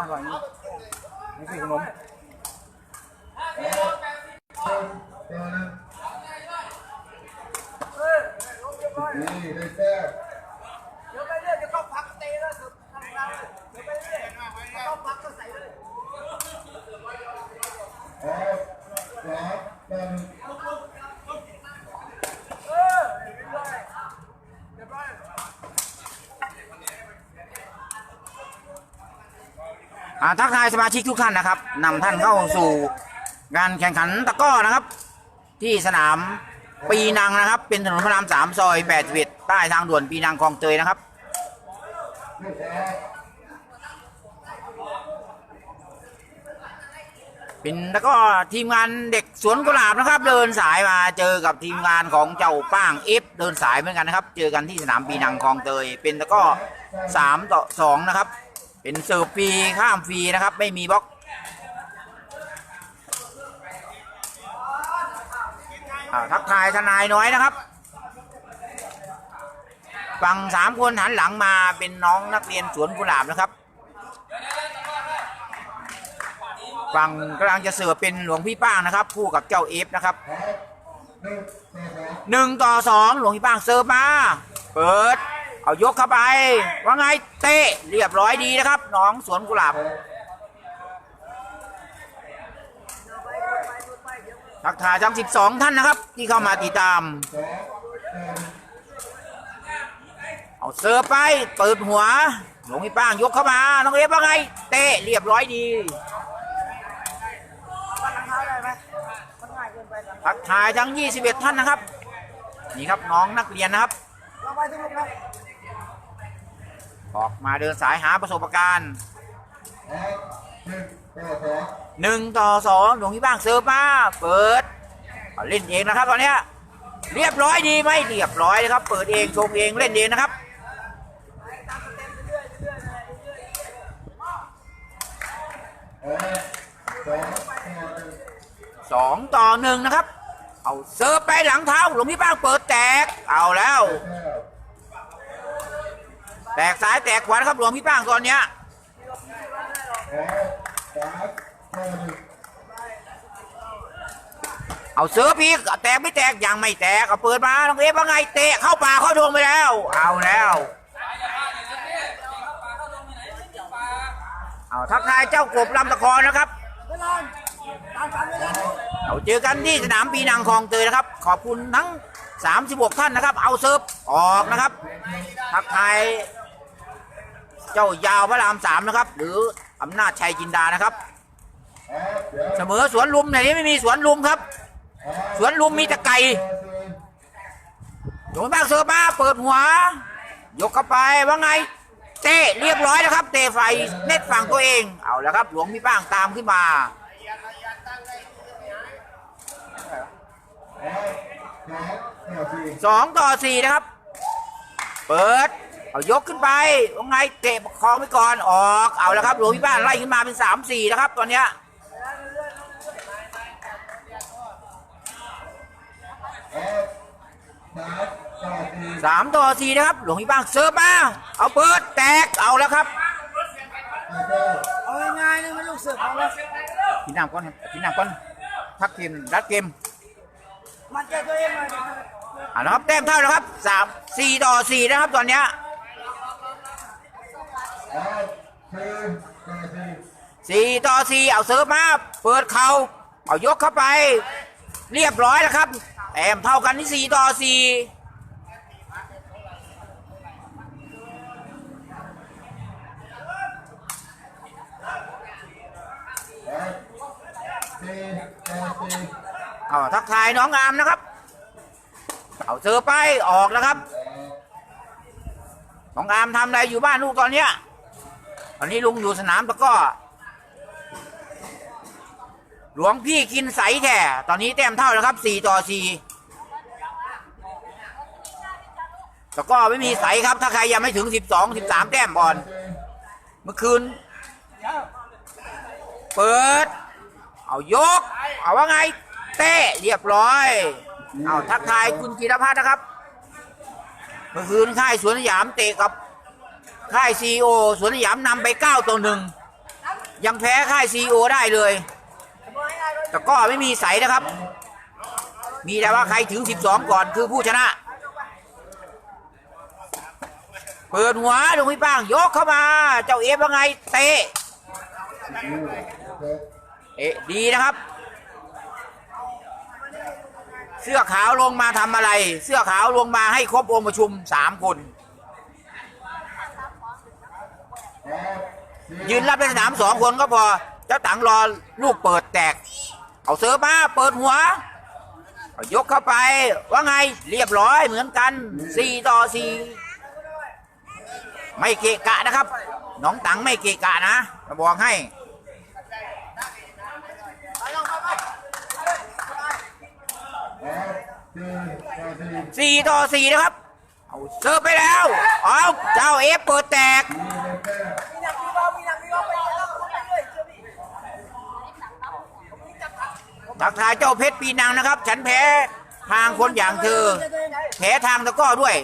อร่อยนี่นี่คือขนม นี่ได้แต้ม เดี๋ยวไปเรื่อยเดี๋ยวเขาพักเตะแล้วเดี๋ยวทำงานเลยเดี๋ยวไปเรื่อยเขาพักก็ใส่เลย ออกสามหนึ่ง เออเรียบร้อยเรียบร้อย อ่าทักทายสมาชิกทุกท่านนะครับนำท่านเข้าสู่การแข่งขันตะกร้อนะครับ ที่สนามปีนังนะครับ เป็นถนนพระรามสามซอยแปดสิบเอ็ดใต้ทางด่วนปีนังคลองเตยนะครับเป็นแล้วก็ทีมงานเด็กสวนกุหลาบนะครับ เดินสายมาเจอกับทีมงานของเจ้าป้างเอฟเดินสายเหมือนกันนะครับ เจอกันที่สนามปีนังคลองเตยเป็นแล้วก็สามต่อสองนะครับ เป็นเสิร์ฟฟรีข้ามฟรีนะครับ ไม่มีบล็อกอทักทายทนายน้อยนะครับ ฝั่งสามคนหันหลังมาเป็นน้องนักเรียนสวนกุหลาบนะครับ ฝั่งกำลังจะเสิร์ฟเป็นหลวงพี่ป้างนะครับ คู่กับเจ้าเอฟนะครับหนึ่งต่อสองหนึ่งต่อสองหลวงพี่ป้างเสิร์ฟมา เปิด เอายกเข้าไป ว่าไงเตะเรียบร้อยดีนะครับ น้องสวนกุหลาบทักทายทั้ง 12 ท่านนะครับ ที่เข้ามาติดตาม เอาเสิร์ฟไป เปิดหัวหลวงพี่ป้างยกเข้ามา น้องเอฟว่าไง เตะเรียบร้อยดีวันรองเท้าได้ไหมมันง่ายเกินไปหลังทักทายทั้ง 21 ท่านนะครับ นี่ครับน้องนักเรียนนะครับ ออกมาเดินสายหาประสบการณ์หนึ่งต่อสองหนึ่งต่อสองหลวงพี่บ้างเสิร์ฟมา เปิดเล่นเองนะครับตอนนี้เรียบร้อยดีไหมเรียบร้อยนะครับ เปิดเองชงเองเล่นเองนะครับสองต่อหนึ่งนะครับ เอาเสิร์ฟไปหลังเท้าหลวงพี่บ้างเปิดแตก เอาแล้ว แตกซ้ายแตกขวาครับหลวงพี่บ้างตอนเนี้ยเอาเสิร์ฟอีกแตกไม่แตกยังไม่แตกเอาเปิดมาน้องเอฟว่าไงเตะเข้าป่าเข้าดงไปแล้ว เอาแล้วเอาทักทายเจ้ากบลำตะคอนนะครับเวลาเวลาเราเจอกันที่สนามปีนังคลองเตยนะครับ ขอบคุณทั้ง 36 ท่านนะครับ เอาเซิร์ฟออกนะครับ ทักทาย เจ้ายาวพระรามสามนะครับ หรืออำนาจชัยจินดานะครับ เสมอสวนลุมไหนไม่มีสวนลุมครับ สวนลุมมีแต่ไก่โดนบ้างเซิร์ฟมาเปิดหัว ยกเข้าไปว่าไง เตะเรียบร้อยแล้วครับ เตะไฟเน็ตฝั่งตัวเอง เอาแล้วครับ หลวงพี่ป้างตามขึ้นมาสองต่อสี่นะครับ เปิด เอายกขึ้นไปว่าไงเตะประคองไว้ก่อนออก เอาแล้วครับหลวงพี่บ้านไล่ขึ้นมาเป็นสามสี่นะครับ ตอนเนี้ยออกสามต่อสี่สามต่อสี่นะครับ หลวงพี่บ้านเซิร์ฟมาเอาเปิดแตกเอาแล้วครับแต้มเอาง่ายๆนี่มันลูกเสือของเรากินน้ำก่อนครับกินน้ำก่อนพักเกมรัดเกมมันใจตัวเองเลยอ่านะครับแต้มเท่าแล้วครับสามสี่ต่อสี่นะครับตอนเนี้ย ออก สี่ต่อสี่เอาเซิร์ฟมาเปิดเขาเอายกเข้าไป เรียบร้อยแล้วครับแต้มเท่ากันที่สี่ต่อสี่ออกสี่ต่อสี่เอาทักทายน้องอามนะครับ เอาเจอไปออกแล้วครับ น้องอามทำอะไรอยู่บ้านลูกตอนเนี้ย ตอนนี้ลุงอยู่สนามตะก้อหลวงพี่กินใสแท้ตอนนี้แต้มเท่าแล้วครับสี่ต่อสี่ตะก้อไม่มีใสครับ ถ้าใครยังไม่ถึงสิบสองสิบสามแต้มบอลเมื่อคืน เปิด เอายก เอาว่าไง เต้เรียบร้อย เอาทักทายคุณกีรพัฒน์นะครับ เมื่อคืนค่ายสวนสยามเตะกับ ค่ายซีโอสวนสยามนำไปเก้าต่อหนึ่งยังแพ้ค่ายซีโอได้เลย แต่ก็ไม่มีใสนะครับ มีแต่ว่าใครถึง 12 ก่อนคือผู้ชนะ เปิดหัวลงพี่ป้าง ยกเข้ามา เจ้าเอฟว่าไง เตะเอะดีนะครับ เสื้อขาวลงมาทำอะไร เสื้อขาวลงมาให้ครบองค์ประชุมสามคน ยืนรับในสนามสองคนก็พอ เจ้าตังรอลูกเปิดแตก เอาเสือมาเปิดหัว ยกเข้าไปว่าไงเรียบร้อยเหมือนกันสี่ต่อสี่ไม่เกะกะนะครับ น้องตังไม่เกะกะนะบอกให้สี่ต่อสี่นะครับ เอาเสิร์ฟไปแล้ว เอาเจ้าเอฟเปิดแตก มีหนักมีเบามีหนักมีเบาไปแล้วไปเรื่อยเชื่อพี่ ทักทายเจ้าเพชรปีนังนะครับ ฉันแพ้ทางคนอย่างเธอ แพ้ทางตะก้อด้วย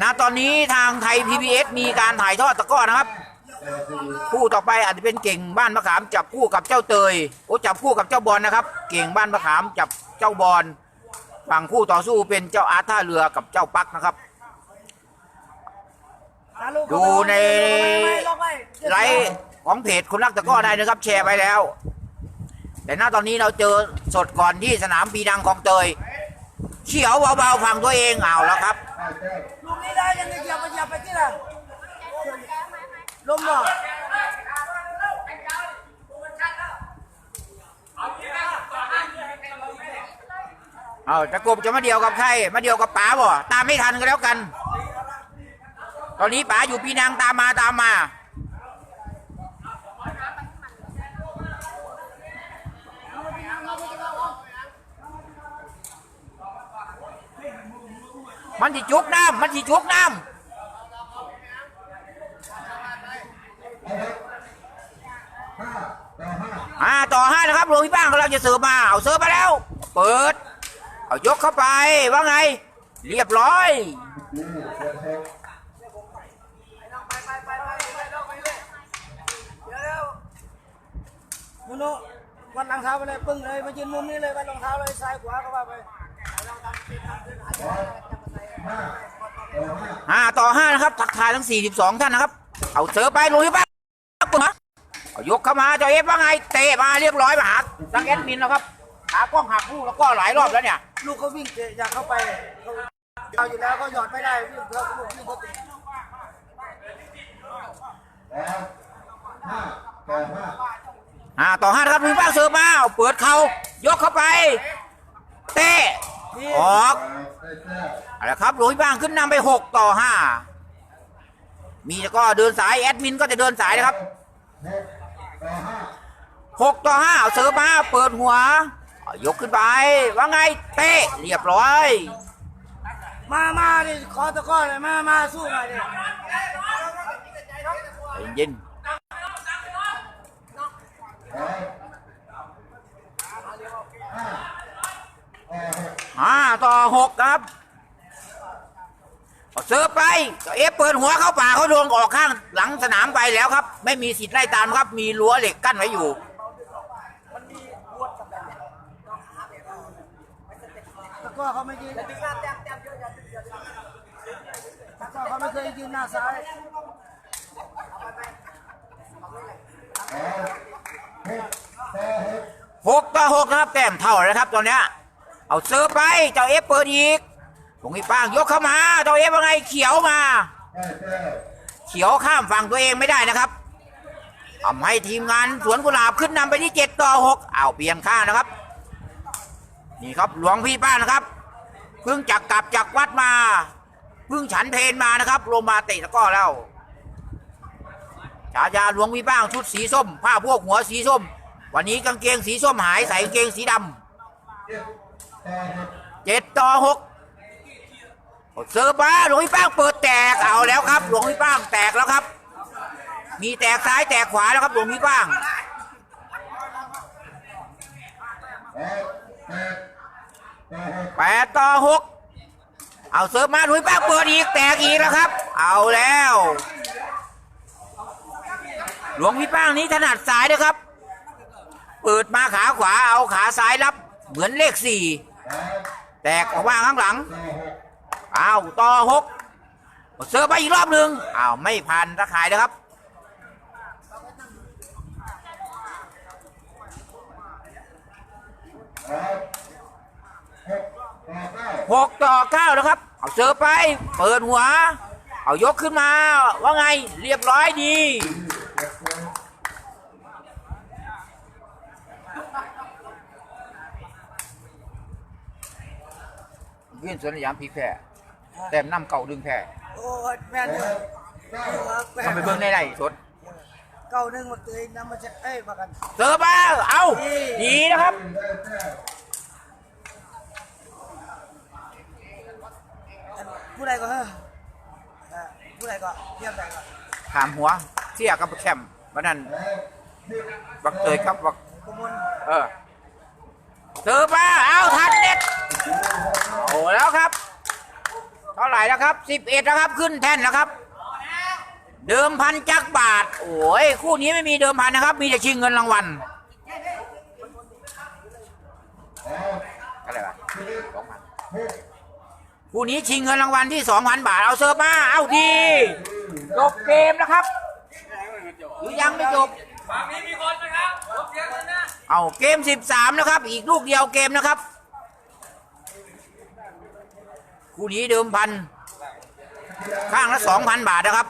ณตอนนี้ทางไทย PBS มีการถ่ายทอดตะก้อนะครับ คู่ต่อไปอาจจะเป็นเก่งบ้านมะขามจับคู่กับเจ้าเตยโอ้จับคู่กับเจ้าบอลนะครับ เก่งบ้านมะขามจับเจ้าบอลฝั่งคู่ต่อสู้เป็นเจ้าอาร์ท่าเรือกับเจ้าปักนะครับ ดูใน ไลฟ์ของเพจคนรักตะกร้อได้นะครับ แชร์ไปแล้ว แต่ณตอนนี้เราเจอสดก่อนที่สนามปีดังของเตยเขียวเบาๆฝั่งตัวเองเอาแล้วครับลูกนี้ได้ยังไงเหยียบไปเหยียบไปที่ละลมเหรอเอาตะกบจะมาเดียวกับใครมาเดียวกับป๋าบ่ตามไม่ทันก็แล้วกันต อนนี้ป๋าอยู่ปีนังตามมาตามมา มันสิจุกน้ำมันสิจุกน้ำห้าต่อห้านะครับหลวงพี่ป้างกำลังจะเสิร์ฟมาเอาเสิร์ฟมาแล้ว เปิด เอายกเข้าไปว่าไง เรียบร้อย ไปไปไปไปไปเร็วไปเร็วเดี๋ยวเร็ว โนโนวัดรองเท้าไปเลยปึ้งเลยมายืนมุมนี้เลยวัดรองเท้าเลยซ้ายขวาก็ว่าไปห้าต่อห้านะครับทักทายทั้ง42ท่านนะครับ เอาเสือไปลุยบ้างปึ้งมาเอายกเข้ามาเจ้าเอฟว่าไงเตะมาเรียบร้อยมาหาสังแอดมินแล้วครับหากล้องหักลูกแล้วก็หลายรอบแล้วเนี่ย ลูกเขาวิ่งเตะอยากเข้าไปเขาเอาอยู่แล้วเขาหยอดไม่ได้วิ่งเขาลูกวิ่งเขาเตะห้าต่อห้า นะครับลุยบ้างเสือมาเอาเปิดเขายกเข้าไป เตะออกเอาละครับลุยบ้างขึ้นนำไป6ต่อ5มีแล้วก็เดินสายแอดมินก็จะเดินสายนะครับหกต่อห้าเอาเสิร์ฟมาเปิดหัวเอายกขึ้นไป ว่าไงเตะเรียบร้อย มามาดิขอตะก้อเลยมามาสู้หน่อยดิใจเย็น ห้าต่อหกครับเอาเสิร์ฟไปเอฟเปิดหัวเข้าป่าเขาโดนออกข้างหลังสนามไปแล้วครับ ไม่มีสิทธิ์ไล่ตามครับ มีรั้วเหล็กกั้นไว้อยู่ตะก้อเขาไม่ยืนตะก้อเขาไม่เคยยืนหน้าซ้ายหกต่อหกนะครับแต้มเท่าแล้วครับตอนเนี้ย เอาเซิร์ไป เจ้าเอฟเปิดอีกตรงนี้ป้างยกเข้ามา เจ้าเอฟว่าไงเขียวมา เขียวข้ามฝั่งตัวเองไม่ได้นะครับทำให้ทีมงานสวนกุหลาบขึ้นนำไปที่เจ็ดต่อหกเอาเปลี่ยนข้างนะครับ นี่ครับหลวงพี่ป้านะครับ เพิ่งจากกลับจากวัดมา เพิ่งฉันเพนมานะครับลงมาเตะตะก้อแล้วฉายาหลวงพี่ป้างชุดสีส้ม ผ้าพวกหัวสีส้ม วันนี้กางเกงสีส้มหายใส่กางเกงสีดำ เจ็ดต่อหกเสิร์ฟมาหลวงพี่ป้างเปิดแตกเอาแล้วครับ หลวงพี่ป้างแตกแล้วครับ มีแตกซ้ายแตกขวาแล้วครับ หลวงพี่ป้างแปดต่อหกเอาเสิร์ฟมาหลุยแป้งเปิดอีกแตกอีกแล้วครับ เอาแล้ว หลวงพี่ป้างนี้ถนัดซ้ายนะครับ เปิดมาขาขวาเอาขาซ้ายรับ เหมือนเลขสี่ แตกออกมาข้างหลังเอาต่อหกเสิร์ฟไปอีกรอบหนึ่งอ้าว ไม่ผ่านตะข่ายนะครับ หกต่อเก้าหกต่อเก้านะครับ เอาเสิร์ฟไป เปิดหัว เอายกขึ้นมา ว่าไง เรียบร้อยดี ยื่นสวนสยามพีแพร่แต้มน้ำเก่าดึงแพร่โอ้ยแม่นเลยเออแม่นทำไปเบิ่งในไร่สดเก้าหนึ่งมาเตยนำมาจะเอ้ยมากันเสิร์ฟมาเอาดีนะครับอันผู้ใดก็เฮ้อเอ่อผู้ใดก็เรียกใดก็ถามหัวเสียกับแคมป์วันนั้นบักเตยครับบักกมลเออเสิร์ฟมาเอาทันเน็ต โอ้แล้วครับ เท่าไหร่แล้วครับสิบเอ็ดแล้วครับ ขึ้นแท่นแล้วครับ เดิมพันจักบาท โอ้ยคู่นี้ไม่มีเดิมพันนะครับ มีแต่ชิงเงินรางวัลอะไรวะสองพันคู่นี้ชิงเงินรางวัลที่สองพันบาท เอาเสิร์ฟมา เอาดีจบเกมนะครับหรือยังไม่จบเอาเกม 13 นะครับ อีกลูกเดียวเกมนะครับ คู่นี้เดิมพัน ข้างละ2,000บาทนะครับ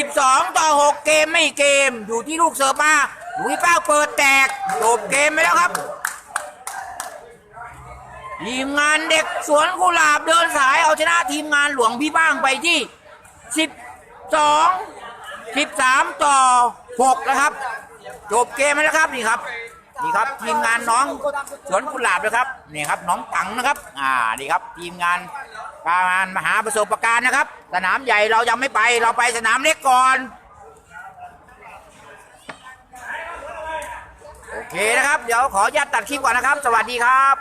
12ต่อ6เกมไม่เกม อยู่ที่ลูกเสิร์ฟมาหลุยเป้าเปิดแตกจบเกมไปแล้วครับทีมงานเด็กสวนกุหลาบเดินสายเอาชนะทีมงานหลวงพี่บ้างไปที่12 13ต่อ6นะครับ จบเกมแล้วครับนี่ครับ นี่ครับทีมงานน้องสวนกุหลาบนะครับนี่ครับน้องตังนะครับ อ่านี่ครับทีมงานการมหาประสบการณ์นะครับ สนามใหญ่เรายังไม่ไปเราไปสนามเล็กก่อนโอเคนะครับ เดี๋ยวขออนุญาตตัดคลิปก่อนนะครับ สวัสดีครับ